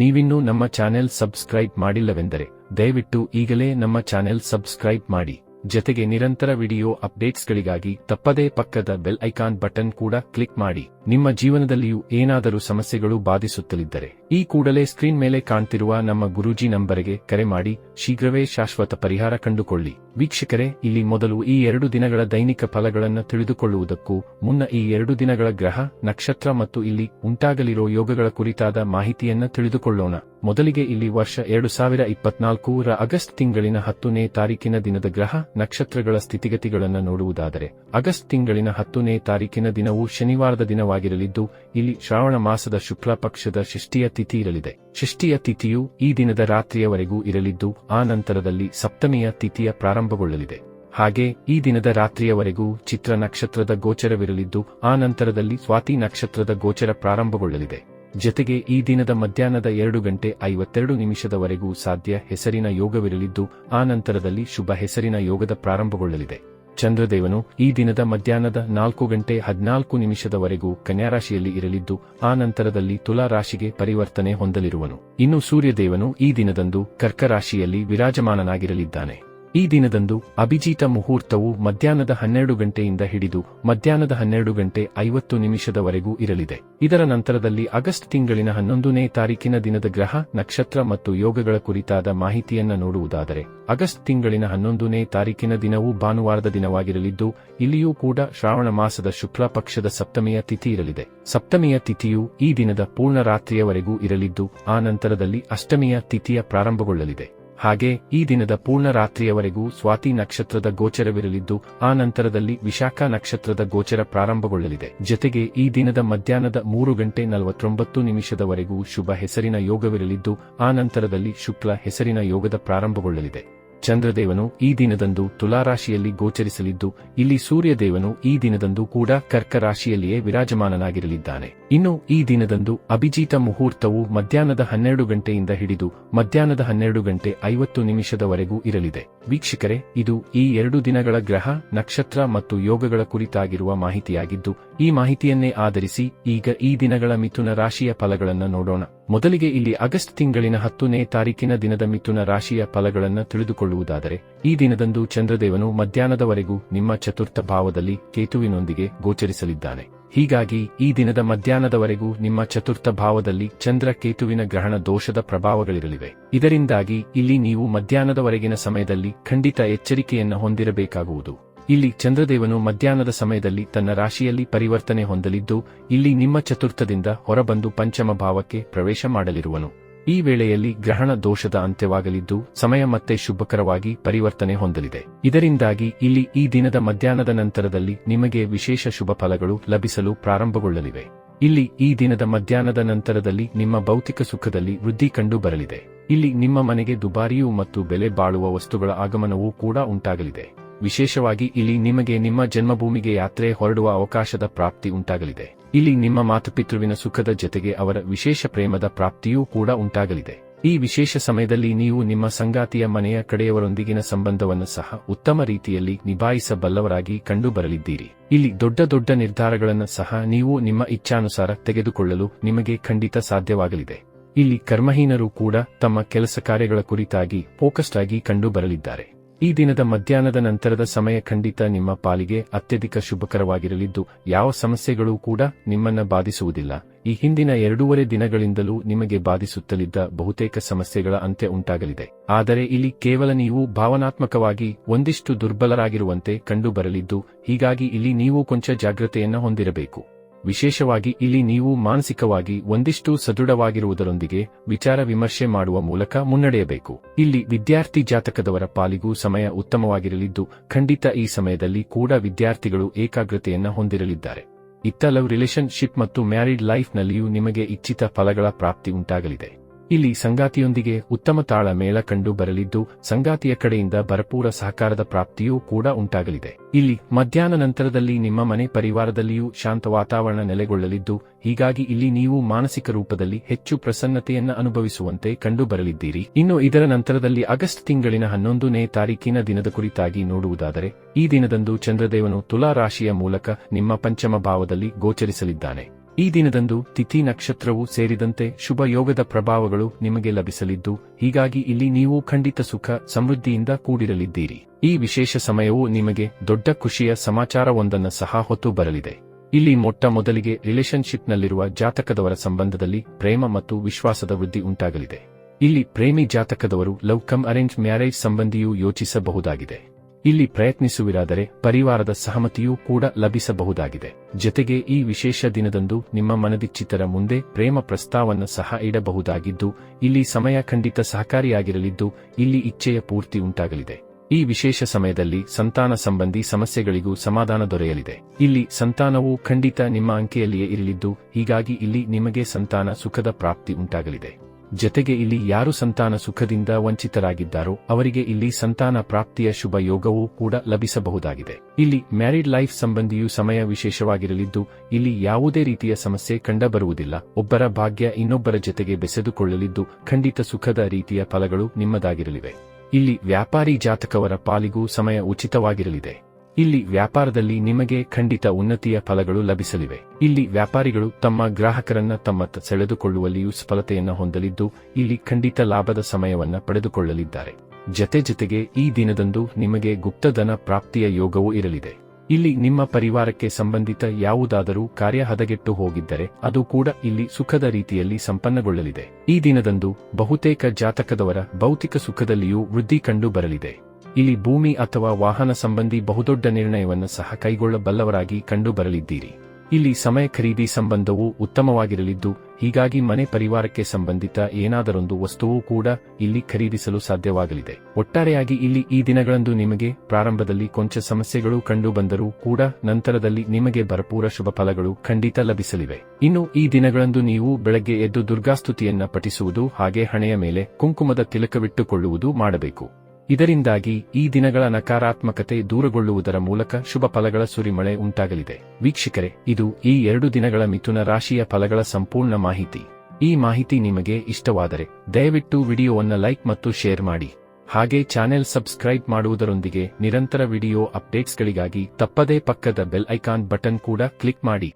ನೀವಿನ್ನೂ ನಮ್ಮ channel subscribe ಮಾಡಿಲ್ಲವೆಂದರೆ ದಯವಿಟ್ಟು ಈಗಲೇ ನಮ್ಮ ಚಾನೆಲ್ ಸಬ್ಸ್ಕ್ರೈಬ್ ಮಾಡಿ. ಜೊತೆಗೆ ನಿರಂತರ ವಿಡಿಯೋ ಅಪ್ಡೇಟ್ಸ್ಗಳಿಗಾಗಿ ತಪ್ಪದೇ ಪಕ್ಕದ ಬೆಲ್ ಐಕಾನ್ ಬಟನ್ ಕೂಡ ಕ್ಲಿಕ್ ಮಾಡಿ. ನಿಮ್ಮ ಜೀವನದಲ್ಲಿಯೂ ಏನಾದರೂ ಸಮಸ್ಯೆಗಳು ಬಾಧಿಸುತ್ತಲಿದ್ದರೆ ಈ ಕೂಡಲೇ ಸ್ಕ್ರೀನ್ ಮೇಲೆ ಕಾಣ್ತಿರುವ ನಮ್ಮ ಗುರೂಜಿ ನಂಬರಿಗೆ ಕರೆ ಮಾಡಿ. ಶೀಘ್ರವೇ ಶಾಶ್ವತ ಪರಿಹಾರ ಕಂಡುಕೊಳ್ಳಿ. ವೀಕ್ಷಕರೇ, ಇಲ್ಲಿ ಮೊದಲು ಈ ಎರಡು ದಿನಗಳ ದೈನಿಕ ಫಲಗಳನ್ನು ತಿಳಿದುಕೊಳ್ಳುವುದಕ್ಕೂ ಮುನ್ನ ಈ ಎರಡು ದಿನಗಳ ಗ್ರಹ, ನಕ್ಷತ್ರ ಮತ್ತು ಇಲ್ಲಿ ಉಂಟಾಗಲಿರೋ ಯೋಗಗಳ ಕುರಿತಾದ ಮಾಹಿತಿಯನ್ನು ತಿಳಿದುಕೊಳ್ಳೋಣ. ಮೊದಲಿಗೆ ಇಲ್ಲಿ ವರ್ಷ ಎರಡು ಸಾವಿರ ಇಪ್ಪತ್ನಾಲ್ಕು ರ ಆಗಸ್ಟ್ ತಿಂಗಳಿನ ಹತ್ತನೇ ತಾರೀಕಿನ ದಿನದ ಗ್ರಹ, ನಕ್ಷತ್ರಗಳ ಸ್ಥಿತಿಗತಿಗಳನ್ನು ನೋಡುವುದಾದರೆ, ಆಗಸ್ಟ್ ತಿಂಗಳಿನ ಹತ್ತನೇ ತಾರೀಕಿನ ದಿನವು ಶನಿವಾರದ ದಿನವಾಗಿರಲಿದ್ದು, ಇಲ್ಲಿ ಶ್ರಾವಣ ಮಾಸದ ಶುಕ್ಲ ಪಕ್ಷದ ಷಷ್ಠಿಯ ತಿಥಿ ಇರಲಿದೆ. ಷಷ್ಠಿಯ ತಿಥಿಯು ಈ ದಿನದ ರಾತ್ರಿಯವರೆಗೂ ಇರಲಿದ್ದು, ಆ ನಂತರದಲ್ಲಿ ಸಪ್ತಮಿಯ ತಿಥಿಯ ಪ್ರಾರಂಭಗೊಳ್ಳಲಿದೆ. ಹಾಗೆ ಈ ದಿನದ ರಾತ್ರಿಯವರೆಗೂ ಚಿತ್ರ ನಕ್ಷತ್ರದ ಗೋಚರವಿರಲಿದ್ದು, ಆ ನಂತರದಲ್ಲಿ ಸ್ವಾತಿ ನಕ್ಷತ್ರದ ಗೋಚರ ಪ್ರಾರಂಭಗೊಳ್ಳಲಿದೆ. ಜತೆಗೆ ಈ ದಿನದ ಮಧ್ಯಾಹ್ನದ ಎರಡು ಗಂಟೆ ಐವತ್ತೆರಡು ನಿಮಿಷದವರೆಗೂ ಸಾಧ್ಯ ಹೆಸರಿನ ಯೋಗವಿರಲಿದ್ದು, ಆ ನಂತರದಲ್ಲಿ ಶುಭ ಹೆಸರಿನ ಯೋಗದ ಪ್ರಾರಂಭಗೊಳ್ಳಲಿದೆ. ಚಂದ್ರದೇವನು ಈ ದಿನದ ಮಧ್ಯಾಹ್ನದ ನಾಲ್ಕು ಗಂಟೆ ಹದಿನಾಲ್ಕು ನಿಮಿಷದವರೆಗೂ ಕನ್ಯಾರಾಶಿಯಲ್ಲಿ ಇರಲಿದ್ದು, ಆ ನಂತರದಲ್ಲಿ ತುಲಾ ರಾಶಿಗೆ ಪರಿವರ್ತನೆ ಹೊಂದಲಿರುವನು. ಇನ್ನು ಸೂರ್ಯದೇವನು ಈ ದಿನದಂದು ಕರ್ಕ ರಾಶಿಯಲ್ಲಿ ವಿರಾಜಮಾನನಾಗಿರಲಿದ್ದಾನೆ. ಈ ದಿನದಂದು ಅಭಿಜಿತ ಮುಹೂರ್ತವು ಮಧ್ಯಾಹ್ನದ ಹನ್ನೆರಡು ಗಂಟೆಯಿಂದ ಹಿಡಿದು ಮಧ್ಯಾಹ್ನದ ಹನ್ನೆರಡು ಗಂಟೆ ಐವತ್ತು ನಿಮಿಷದವರೆಗೂ ಇರಲಿದೆ. ಇದರ ನಂತರದಲ್ಲಿ ಆಗಸ್ಟ್ ತಿಂಗಳಿನ ಹನ್ನೊಂದನೇ ತಾರೀಕಿನ ದಿನದ ಗ್ರಹ, ನಕ್ಷತ್ರ ಮತ್ತು ಯೋಗಗಳ ಕುರಿತಾದ ಮಾಹಿತಿಯನ್ನ ನೋಡುವುದಾದರೆ, ಆಗಸ್ಟ್ ತಿಂಗಳಿನ ಹನ್ನೊಂದನೇ ತಾರೀಕಿನ ದಿನವೂ ಭಾನುವಾರದ ದಿನವಾಗಿರಲಿದ್ದು, ಇಲ್ಲಿಯೂ ಕೂಡ ಶ್ರಾವಣ ಮಾಸದ ಶುಕ್ಲ ಪಕ್ಷದ ಸಪ್ತಮಿಯ ತಿಥಿ ಇರಲಿದೆ. ಸಪ್ತಮಿಯ ತಿಥಿಯು ಈ ದಿನದ ಪೂರ್ಣ ರಾತ್ರಿಯವರೆಗೂ ಇರಲಿದ್ದು, ಆ ನಂತರದಲ್ಲಿ ಅಷ್ಟಮಿಯ ತಿಥಿಯ ಪ್ರಾರಂಭಗೊಳ್ಳಲಿದೆ. ಹಾಗೆ ಈ ದಿನದ ಪೂರ್ಣ ರಾತ್ರಿಯವರೆಗೂ ಸ್ವಾತಿ ನಕ್ಷತ್ರದ ಗೋಚರವಿರಲಿದ್ದು, ಆ ನಂತರದಲ್ಲಿ ವಿಶಾಖ ನಕ್ಷತ್ರದ ಗೋಚರ ಪ್ರಾರಂಭಗೊಳ್ಳಲಿದೆ. ಜೊತೆಗೆ ಈ ದಿನದ ಮಧ್ಯಾಹ್ನದ ಮೂರು ಗಂಟೆ ನಲವತ್ತೊಂಬತ್ತು ನಿಮಿಷದವರೆಗೂ ಶುಭ ಹೆಸರಿನ ಯೋಗವಿರಲಿದ್ದು, ಆ ನಂತರದಲ್ಲಿ ಶುಕ್ಲ ಹೆಸರಿನ ಯೋಗದ ಪ್ರಾರಂಭಗೊಳ್ಳಲಿದೆ. ಚಂದ್ರದೇವನು ಈ ದಿನದಂದು ತುಲಾರಾಶಿಯಲ್ಲಿ ಗೋಚರಿಸಲಿದ್ದು, ಇಲ್ಲಿ ಸೂರ್ಯದೇವನು ಈ ದಿನದಂದು ಕೂಡ ಕರ್ಕ ರಾಶಿಯಲ್ಲಿಯೇ ವಿರಾಜಮಾನನಾಗಿರಲಿದ್ದಾನೆ. ಇನ್ನು ಈ ದಿನದಂದು ಅಭಿಜಿತ ಮುಹೂರ್ತವು ಮಧ್ಯಾಹ್ನದ ಹನ್ನೆರಡು ಗಂಟೆಯಿಂದ ಹಿಡಿದು ಮಧ್ಯಾಹ್ನದ ಹನ್ನೆರಡು ಗಂಟೆ ಐವತ್ತು ನಿಮಿಷದವರೆಗೂ ಇರಲಿದೆ. ವೀಕ್ಷಕರೇ, ಇದು ಈ ಎರಡು ದಿನಗಳ ಗ್ರಹ, ನಕ್ಷತ್ರ ಮತ್ತು ಯೋಗಗಳ ಕುರಿತಾಗಿರುವ ಮಾಹಿತಿಯಾಗಿದ್ದು, ಈ ಮಾಹಿತಿಯನ್ನೇ ಆಧರಿಸಿ ಈಗ ಈ ದಿನಗಳ ಮಿಥುನ ರಾಶಿಯ ಫಲಗಳನ್ನು ನೋಡೋಣ. ಮೊದಲಿಗೆ ಇಲ್ಲಿ ಆಗಸ್ಟ್ ತಿಂಗಳಿನ ಹತ್ತನೇ ತಾರೀಕಿನ ದಿನದ ಮಿಥುನ ರಾಶಿಯ ಫಲಗಳನ್ನು ತಿಳಿದುಕೊಳ್ಳುವುದಾದರೆ, ಈ ದಿನದಂದು ಚಂದ್ರದೇವನು ಮಧ್ಯಾಹ್ನದವರೆಗೂ ನಿಮ್ಮ ಚತುರ್ಥ ಭಾವದಲ್ಲಿ ಕೇತುವಿನೊಂದಿಗೆ ಗೋಚರಿಸಲಿದ್ದಾನೆ. ಹೀಗಾಗಿ ಈ ದಿನದ ಮಧ್ಯಾಹ್ನದವರೆಗೂ ನಿಮ್ಮ ಚತುರ್ಥ ಭಾವದಲ್ಲಿ ಚಂದ್ರ ಕೇತುವಿನ ಗ್ರಹಣ ದೋಷದ ಪ್ರಭಾವಗಳಿರಲಿವೆ. ಇದರಿಂದಾಗಿ ಇಲ್ಲಿ ನೀವು ಮಧ್ಯಾಹ್ನದವರೆಗಿನ ಸಮಯದಲ್ಲಿ ಖಂಡಿತ ಎಚ್ಚರಿಕೆಯನ್ನು ಹೊಂದಿರಬೇಕಾಗುವುದು. ಇಲ್ಲಿ ಚಂದ್ರದೇವನು ಮಧ್ಯಾಹ್ನದ ಸಮಯದಲ್ಲಿ ತನ್ನ ರಾಶಿಯಲ್ಲಿ ಪರಿವರ್ತನೆ ಹೊಂದಲಿದ್ದು, ಇಲ್ಲಿ ನಿಮ್ಮ ಚತುರ್ಥದಿಂದ ಹೊರಬಂದು ಪಂಚಮ ಭಾವಕ್ಕೆ ಪ್ರವೇಶ ಮಾಡಲಿರುವನು. ಈ ವೇಳೆಯಲ್ಲಿ ಗ್ರಹಣ ದೋಷದ ಅಂತ್ಯವಾಗಲಿದ್ದು, ಸಮಯ ಮತ್ತೆ ಶುಭಕರವಾಗಿ ಪರಿವರ್ತನೆ ಹೊಂದಲಿದೆ. ಇದರಿಂದಾಗಿ ಇಲ್ಲಿ ಈ ದಿನದ ಮಧ್ಯಾಹ್ನದ ನಂತರದಲ್ಲಿ ನಿಮಗೆ ವಿಶೇಷ ಶುಭ ಫಲಗಳು ಲಭಿಸಲು ಪ್ರಾರಂಭಗೊಳ್ಳಲಿವೆ. ಇಲ್ಲಿ ಈ ದಿನದ ಮಧ್ಯಾಹ್ನದ ನಂತರದಲ್ಲಿ ನಿಮ್ಮ ಭೌತಿಕ ಸುಖದಲ್ಲಿ ವೃದ್ಧಿ ಕಂಡು ಬರಲಿದೆ ಇಲ್ಲಿ ನಿಮ್ಮ ಮನೆಗೆ ದುಬಾರಿಯೂ ಮತ್ತು ಬೆಲೆ ಬಾಳುವ ವಸ್ತುಗಳ ಆಗಮನವೂ ಕೂಡ ಉಂಟಾಗಲಿದೆ. ವಿಶೇಷವಾಗಿ ಇಲ್ಲಿ ನಿಮಗೆ ನಿಮ್ಮ ಜನ್ಮಭೂಮಿಗೆ ಯಾತ್ರೆ ಹೊರಡುವ ಅವಕಾಶದ ಪ್ರಾಪ್ತಿ ಉಂಟಾಗಲಿದೆ. ಇಲ್ಲಿ ನಿಮ್ಮ ಮಾತುಪಿತೃವಿನ ಸುಖದ ಜೊತೆಗೆ ಅವರ ವಿಶೇಷ ಪ್ರೇಮದ ಪ್ರಾಪ್ತಿಯೂ ಕೂಡ ಉಂಟಾಗಲಿದೆ. ಈ ವಿಶೇಷ ಸಮಯದಲ್ಲಿ ನೀವು ನಿಮ್ಮ ಸಂಗಾತಿಯ ಮನೆಯ ಕಡೆಯವರೊಂದಿಗಿನ ಸಂಬಂಧವನ್ನು ಸಹ ಉತ್ತಮ ರೀತಿಯಲ್ಲಿ ನಿಭಾಯಿಸಬಲ್ಲವರಾಗಿ ಕಂಡುಬರಲಿದ್ದೀರಿ. ಇಲ್ಲಿ ದೊಡ್ಡ ದೊಡ್ಡ ನಿರ್ಧಾರಗಳನ್ನು ಸಹ ನೀವು ನಿಮ್ಮ ಇಚ್ಛಾನುಸಾರ ತೆಗೆದುಕೊಳ್ಳಲು ನಿಮಗೆ ಖಂಡಿತ ಸಾಧ್ಯವಾಗಲಿದೆ. ಇಲ್ಲಿ ಕರ್ಮಹೀನರು ಕೂಡ ತಮ್ಮ ಕೆಲಸ ಕಾರ್ಯಗಳ ಕುರಿತಾಗಿ ಫೋಕಸ್ಡ್ ಆಗಿ ಕಂಡುಬರಲಿದ್ದಾರೆ. ಈ ದಿನದ ಮಧ್ಯಾಹ್ನದ ನಂತರದ ಸಮಯ ಖಂಡಿತ ನಿಮ್ಮ ಪಾಲಿಗೆ ಅತ್ಯಧಿಕ ಶುಭಕರವಾಗಿರಲಿದ್ದು, ಯಾವ ಸಮಸ್ಯೆಗಳೂ ಕೂಡ ನಿಮ್ಮನ್ನ ಬಾಧಿಸುವುದಿಲ್ಲ. ಈ ಹಿಂದಿನ ಎರಡೂವರೆ ದಿನಗಳಿಂದಲೂ ನಿಮಗೆ ಬಾಧಿಸುತ್ತಲಿದ್ದ ಬಹುತೇಕ ಸಮಸ್ಯೆಗಳ ಅಂತ್ಯ ಉಂಟಾಗಲಿದೆ. ಆದರೆ ಇಲ್ಲಿ ಕೇವಲ ನೀವು ಭಾವನಾತ್ಮಕವಾಗಿ ಒಂದಿಷ್ಟು ದುರ್ಬಲರಾಗಿರುವಂತೆ ಕಂಡುಬರಲಿದ್ದು, ಹೀಗಾಗಿ ಇಲ್ಲಿ ನೀವು ಕೊಂಚ ಜಾಗ್ರತೆಯನ್ನ ಹೊಂದಿರಬೇಕು. ವಿಶೇಷವಾಗಿ ಇಲ್ಲಿ ನೀವು ಮಾನಸಿಕವಾಗಿ ಒಂದಿಷ್ಟು ಸದೃಢವಾಗಿರುವುದರೊಂದಿಗೆ ವಿಚಾರ ವಿಮರ್ಶೆ ಮಾಡುವ ಮೂಲಕ ಮುನ್ನಡೆಯಬೇಕು. ಇಲ್ಲಿ ವಿದ್ಯಾರ್ಥಿ ಜಾತಕದವರ ಪಾಲಿಗೂ ಸಮಯ ಉತ್ತಮವಾಗಿರಲಿದ್ದು, ಖಂಡಿತ ಈ ಸಮಯದಲ್ಲಿ ಕೂಡ ವಿದ್ಯಾರ್ಥಿಗಳು ಏಕಾಗ್ರತೆಯನ್ನ ಹೊಂದಿರಲಿದ್ದಾರೆ. ಇತ್ತ ಲವ್ ರಿಲೇಶನ್ಶಿಪ್ ಮತ್ತು ಮ್ಯಾರಿಡ್ ಲೈಫ್ನಲ್ಲಿಯೂ ನಿಮಗೆ ಇಚ್ಛಿತ ಫಲಗಳ ಪ್ರಾಪ್ತಿ ಉಂಟಾಗಲಿದೆ. ಇಲ್ಲಿ ಸಂಗಾತಿಯೊಂದಿಗೆ ಉತ್ತಮ ತಾಳ ಮೇಳ ಕಂಡು ಬರಲಿದ್ದು, ಸಂಗಾತಿಯ ಕಡೆಯಿಂದ ಭರಪೂರ ಸಹಕಾರದ ಪ್ರಾಪ್ತಿಯೂ ಕೂಡ ಉಂಟಾಗಲಿದೆ. ಇಲ್ಲಿ ಮಧ್ಯಾಹ್ನ ನಂತರದಲ್ಲಿ ನಿಮ್ಮ ಮನೆ ಪರಿವಾರದಲ್ಲಿಯೂ ಶಾಂತ ವಾತಾವರಣ ನೆಲೆಗೊಳ್ಳಲಿದ್ದು, ಹೀಗಾಗಿ ಇಲ್ಲಿ ನೀವು ಮಾನಸಿಕ ರೂಪದಲ್ಲಿ ಹೆಚ್ಚು ಪ್ರಸನ್ನತೆಯನ್ನ ಅನುಭವಿಸುವಂತೆ ಕಂಡು ಬರಲಿದ್ದೀರಿ. ಇನ್ನು ಇದರ ನಂತರದಲ್ಲಿ ಆಗಸ್ಟ್ ತಿಂಗಳಿನ ಹನ್ನೊಂದನೇ ತಾರೀಕಿನ ದಿನದ ಕುರಿತಾಗಿ ನೋಡುವುದಾದರೆ, ಈ ದಿನದಂದು ಚಂದ್ರದೇವನು ತುಲಾ ರಾಶಿಯ ಮೂಲಕ ನಿಮ್ಮ ಪಂಚಮ ಭಾವದಲ್ಲಿ ಗೋಚರಿಸಲಿದ್ದಾನೆ. ಈ ದಿನದಂದು ತಿಥಿ ನಕ್ಷತ್ರವು ಸೇರಿದಂತೆ ಶುಭ ಯೋಗದ ಪ್ರಭಾವಗಳು ನಿಮಗೆ ಲಭಿಸಲಿದ್ದು, ಹೀಗಾಗಿ ಇಲ್ಲಿ ನೀವು ಖಂಡಿತ ಸುಖ ಸಮೃದ್ಧಿಯಿಂದ ಕೂಡಿರಲಿದ್ದೀರಿ. ಈ ವಿಶೇಷ ಸಮಯವು ನಿಮಗೆ ದೊಡ್ಡ ಖುಷಿಯ ಸಮಾಚಾರವೊಂದನ್ನು ಸಹ ಹೊತ್ತು ಬರಲಿದೆ. ಇಲ್ಲಿ ಮೊಟ್ಟ ಮೊದಲಿಗೆ ರಿಲೇಶನ್ಶಿಪ್ನಲ್ಲಿರುವ ಜಾತಕದವರ ಸಂಬಂಧದಲ್ಲಿ ಪ್ರೇಮ ಮತ್ತು ವಿಶ್ವಾಸದ ವೃದ್ಧಿ ಉಂಟಾಗಲಿದೆ. ಇಲ್ಲಿ ಪ್ರೇಮಿ ಜಾತಕದವರು ಲವ್ ಕಮ್ ಅರೇಂಜ್ ಮ್ಯಾರೇಜ್ ಸಂಬಂಧಿಯೂ ಯೋಚಿಸಬಹುದಾಗಿದೆ. ಇಲ್ಲಿ ಪ್ರಯತ್ನಿಸುವಿರಾದರೆ ಪರಿವಾರದ ಸಹಮತಿಯೂ ಕೂಡ ಲಭಿಸಬಹುದಾಗಿದೆ. ಜತೆಗೆ ಈ ವಿಶೇಷ ದಿನದಂದು ನಿಮ್ಮ ಮನದಿಚ್ಚಿತರ ಮುಂದೆ ಪ್ರೇಮ ಪ್ರಸ್ತಾವವನ್ನು ಸಹ ಇಡಬಹುದಾಗಿದ್ದು, ಇಲ್ಲಿ ಸಮಯ ಖಂಡಿತ ಸಹಕಾರಿಯಾಗಿರಲಿದ್ದು, ಇಲ್ಲಿ ಇಚ್ಛೆಯ ಪೂರ್ತಿ ಉಂಟಾಗಲಿದೆ. ಈ ವಿಶೇಷ ಸಮಯದಲ್ಲಿ ಸಂತಾನ ಸಂಬಂಧಿ ಸಮಸ್ಯೆಗಳಿಗೂ ಸಮಾಧಾನ ದೊರೆಯಲಿದೆ. ಇಲ್ಲಿ ಸಂತಾನವು ಖಂಡಿತ ನಿಮ್ಮ ಅಂಕೆಯಲ್ಲಿಯೇ ಇರಲಿದ್ದು, ಹೀಗಾಗಿ ಇಲ್ಲಿ ನಿಮಗೆ ಸಂತಾನ ಸುಖದ ಪ್ರಾಪ್ತಿ ಉಂಟಾಗಲಿದೆ. ಜತೆಗೆ ಇಲ್ಲಿ ಯಾರು ಸಂತಾನ ಸುಖದಿಂದ ವಂಚಿತರಾಗಿದ್ದಾರೋ ಅವರಿಗೆ ಇಲ್ಲಿ ಸಂತಾನ ಪ್ರಾಪ್ತಿಯ ಶುಭ ಯೋಗವೂ ಕೂಡ ಲಭಿಸಬಹುದಾಗಿದೆ. ಇಲ್ಲಿ ಮ್ಯಾರಿಡ್ ಲೈಫ್ ಸಂಬಂಧಿಯು ಸಮಯ ವಿಶೇಷವಾಗಿರಲಿದ್ದು, ಇಲ್ಲಿ ಯಾವುದೇ ರೀತಿಯ ಸಮಸ್ಯೆ ಕಂಡಬರುವುದಿಲ್ಲ. ಒಬ್ಬರ ಭಾಗ್ಯ ಇನ್ನೊಬ್ಬರ ಜತೆಗೆ ಬೆಸೆದುಕೊಳ್ಳಲಿದ್ದು, ಖಂಡಿತ ಸುಖದ ರೀತಿಯ ಫಲಗಳು ನಿಮ್ಮದಾಗಿರಲಿವೆ. ಇಲ್ಲಿ ವ್ಯಾಪಾರಿ ಜಾತಕವರ ಪಾಲಿಗೂ ಸಮಯ ಉಚಿತವಾಗಿರಲಿದೆ. ಇಲ್ಲಿ ವ್ಯಾಪಾರದಲ್ಲಿ ನಿಮಗೆ ಖಂಡಿತ ಉನ್ನತಿಯ ಫಲಗಳು ಲಭಿಸಲಿವೆ. ಇಲ್ಲಿ ವ್ಯಾಪಾರಿಗಳು ತಮ್ಮ ಗ್ರಾಹಕರನ್ನ ತಮ್ಮತ್ತ ಸೆಳೆದುಕೊಳ್ಳುವಲ್ಲಿಯೂ ಸಫಲತೆಯನ್ನು ಹೊಂದಲಿದ್ದು, ಇಲ್ಲಿ ಖಂಡಿತ ಲಾಭದ ಸಮಯವನ್ನ ಪಡೆದುಕೊಳ್ಳಲಿದ್ದಾರೆ. ಜತೆ ಜತೆಗೆ ಈ ದಿನದಂದು ನಿಮಗೆ ಗುಪ್ತಧನ ಪ್ರಾಪ್ತಿಯ ಯೋಗವೂ ಇರಲಿದೆ. ಇಲ್ಲಿ ನಿಮ್ಮ ಪರಿವಾರಕ್ಕೆ ಸಂಬಂಧಿತ ಯಾವುದಾದರೂ ಕಾರ್ಯ ಹದಗೆಟ್ಟು ಹೋಗಿದ್ದರೆ, ಅದು ಕೂಡ ಇಲ್ಲಿ ಸುಖದ ರೀತಿಯಲ್ಲಿ ಸಂಪನ್ನಗೊಳ್ಳಲಿದೆ. ಈ ದಿನದಂದು ಬಹುತೇಕ ಜಾತಕದವರ ಭೌತಿಕ ಸುಖದಲ್ಲಿಯೂ ವೃದ್ಧಿ ಕಂಡು ಬರಲಿದೆ. ಇಲ್ಲಿ ಭೂಮಿ ಅಥವಾ ವಾಹನ ಸಂಬಂಧಿ ಬಹುದೊಡ್ಡ ನಿರ್ಣಯವನ್ನು ಸಹ ಕೈಗೊಳ್ಳಬಲ್ಲವರಾಗಿ ಕಂಡುಬರಲಿದ್ದೀರಿ. ಇಲ್ಲಿ ಸಮಯ ಖರೀದಿ ಸಂಬಂಧವು ಉತ್ತಮವಾಗಿರಲಿದ್ದು, ಹೀಗಾಗಿ ಮನೆ ಪರಿವಾರಕ್ಕೆ ಸಂಬಂಧಿತ ಏನಾದರೊಂದು ವಸ್ತುವೂ ಕೂಡ ಇಲ್ಲಿ ಖರೀದಿಸಲು ಸಾಧ್ಯವಾಗಲಿದೆ. ಒಟ್ಟಾರೆಯಾಗಿ ಇಲ್ಲಿ ಈ ದಿನಗಳಂದು ನಿಮಗೆ ಪ್ರಾರಂಭದಲ್ಲಿ ಕೊಂಚ ಸಮಸ್ಯೆಗಳು ಕಂಡುಬಂದರೂ ಕೂಡ ನಂತರದಲ್ಲಿ ನಿಮಗೆ ಭರಪೂರ ಶುಭ ಫಲಗಳು ಖಂಡಿತ ಲಭಿಸಲಿವೆ. ಇನ್ನು ಈ ದಿನಗಳಂದು ನೀವು ಬೆಳಗ್ಗೆ ಎದ್ದು ದುರ್ಗಾಸ್ತುತಿಯನ್ನ ಪಠಿಸುವುದು ಹಾಗೆ ಹಣೆಯ ಮೇಲೆ ಕುಂಕುಮದ ತಿಲಕವಿಟ್ಟುಕೊಳ್ಳುವುದು ಮಾಡಬೇಕು. ಇದರಿಂದಾಗಿ ಈ ದಿನಗಳ ನಕಾರಾತ್ಮಕತೆ ದೂರಗೊಳ್ಳುವುದರ ಮೂಲಕ ಶುಭ ಫಲಗಳ ಸುರಿಮಳೆ ಉಂಟಾಗಲಿದೆ. ವೀಕ್ಷಕರೇ, ಇದು ಈ ಎರಡು ದಿನಗಳ ಮಿಥುನ ರಾಶಿಯ ಫಲಗಳ ಸಂಪೂರ್ಣ ಮಾಹಿತಿ. ಈ ಮಾಹಿತಿ ನಿಮಗೆ ಇಷ್ಟವಾದರೆ ದಯವಿಟ್ಟು ವಿಡಿಯೋವನ್ನು ಲೈಕ್ ಮತ್ತು ಶೇರ್ ಮಾಡಿ. ಹಾಗೆ ಚಾನೆಲ್ ಸಬ್ಸ್ಕ್ರೈಬ್ ಮಾಡುವುದರೊಂದಿಗೆ ನಿರಂತರ ವಿಡಿಯೋ ಅಪ್ಡೇಟ್ಸ್ಗಳಿಗಾಗಿ ತಪ್ಪದೇ ಪಕ್ಕದ ಬೆಲ್ ಐಕಾನ್ ಬಟನ್ ಕೂಡ ಕ್ಲಿಕ್ ಮಾಡಿ.